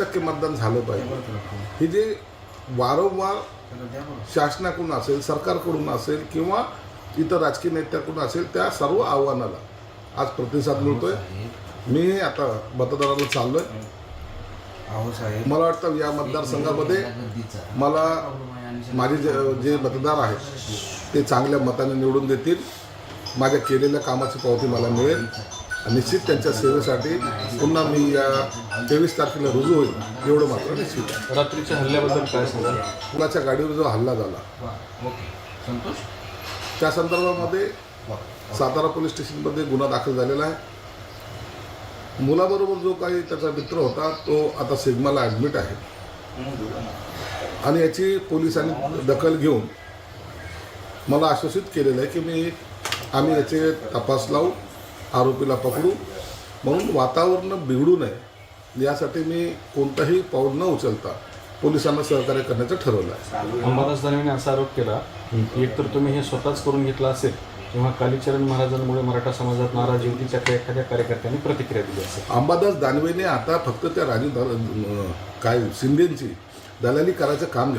टक्के मतदान झालं पाहिजे. हे जे वारंवार शासनाकडून असेल सरकारकडून असेल किंवा इतर राजकीय नेत्याकडून असेल त्या सर्व आव्हानाला आज प्रतिसाद मिळतोय. मी आता मतदाराला चाललोय. मला वाटतं या मतदारसंघामध्ये मला माझे जे जे मतदार आहेत ते चांगल्या मताने निवडून देतील. माझ्या केलेल्या कामाची पावती मला मिळेल. निश्चित त्यांच्या सेवेसाठी पुन्हा मी या तेवीस तारखेला रुजू होईल एवढं मात्र निश्चित आहे. रात्रीच्या हल्ल्याबद्दल काय सांगाल? मुलाच्या गाडीवर जो हल्ला झाला संतोष? त्या संदर्भामध्ये सातारा पोलीस स्टेशनमध्ये गुन्हा दाखल झालेला आहे. मुलाबरोबर जो काही त्याचा मित्र होता तो आता सिग्माला ॲडमिट आहे. आणि याची पोलिसांनी दखल घेऊन मला आश्वासित केलेलं आहे की मी आम्ही याचे तपास लावू. आरोपीला पकडू. म्हणून वातावरण बिघडू नये. यासाठी मी कोणताही पाऊल न उचलता पोलिसांना सहकार्य करण्याचं ठरवलं आहे. अंबादास दानवेने असा आरोप केला की एकतर तुम्ही हे स्वतःच करून घेतलं असेल किंवा कालीचरण महाराजांमुळे मराठा समाजात नाराजी होती त्याकडे एखाद्या कार्यकर्त्यांनी प्रतिक्रिया दिली असेल. अंबादास दानवेने आता फक्त त्या राजू काय शिंदेची दलाली करायचं काम